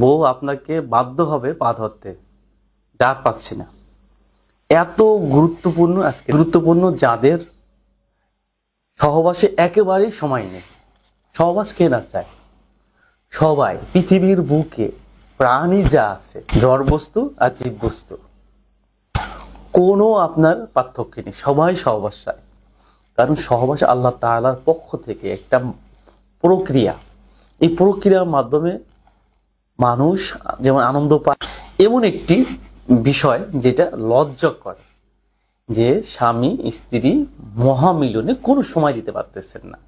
বউ আপনাকে বাধ্য হবে পা ধরতে। যা পাচ্ছি না। এত গুরুত্বপূর্ণ আজকে, গুরুত্বপূর্ণ যাদের সহবাসে একেবারেই সময় নেই। সহবাস কে না চায়? সবাই, পৃথিবীর বুকে প্রাণী যা আছে জড় বস্তু আর জীব বস্তু কোনো আপনার পার্থক্য নেই। সবাই সহবাস চায়। কারণ সহবাস আল্লাহ তাআলার পক্ষ থেকে একটা প্রক্রিয়া। এই প্রক্রিয়ার মাধ্যমে মানুষ, যেমন আনন্দ পায়। এমন একটি বিষয় যেটা লজ্জা করে, যে স্বামী, স্ত্রী মহামিলনে কোনো সময় দিতে পারতেছেন না।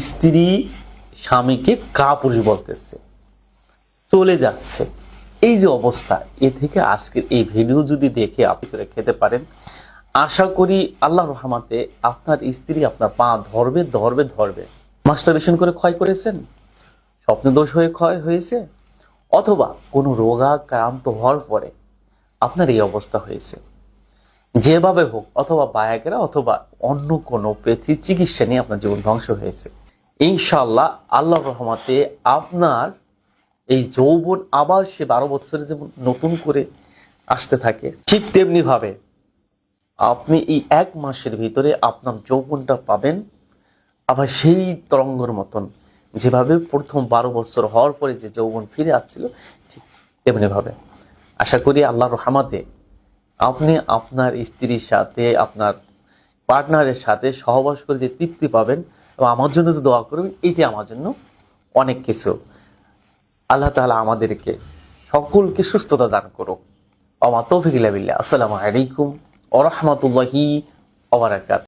স্ত্রী স্বামীকে কাপুরুষ বলতেছে। চলে যাচ্ছে। এই যে অবস্থা, এ থেকে আজকের এই ভিডিও যদি দেখে আপনি করে খেতে পারেন। আশা করি আল্লাহ রহমাতে আপনার স্ত্রী আপনার পা ধরবে ধরবে ধরবে। মাস্টারবেশন করে ক্ষয় করেছেন? স্বপ্নদোষ হয়ে ক্ষয় হয়েছে, অথবা কোনো রোগাক্রান্ত হওয়ার পরে আপনার এই অবস্থা হয়েছে। যেভাবে হোক, অথবা বায়াকেরা অথবা অন্য কোনো পেথি চিকিৎসা নিয়ে আপনার জীবন ধ্বংস হয়েছে। ইনশাল্লাহ আল্লাহ রহমাতে আপনার এই যৌবন আবার সে বারো বছরে যেমন নতুন করে আসতে থাকে। ঠিক তেমনি ভাবে আপনি এই এক মাসের ভিতরে আপনার যৌবনটা পাবেন, আবার সেই তরঙ্গর মতন যেভাবে প্রথম বারো বছর হওয়ার পরে যে যৌবন ফিরে আসছিল, ঠিক তেমনি ভাবে আশা করি আল্লাহ রহমাতে আপনি আপনার স্ত্রীর সাথে, আপনার পার্টনারের সাথে সহবাস করে যে তৃপ্তি পাবেন, এবং আমার জন্য যে দোয়া করবেন, এটি আমার জন্য অনেক কিছু। আল্লাহ তাআলা আমাদেরকে সকলকে সুস্থতা দান করুক। অমা তৌফিক আসসালামু আলাইকুম ওরহমতুল্লাহি ওবরাকাত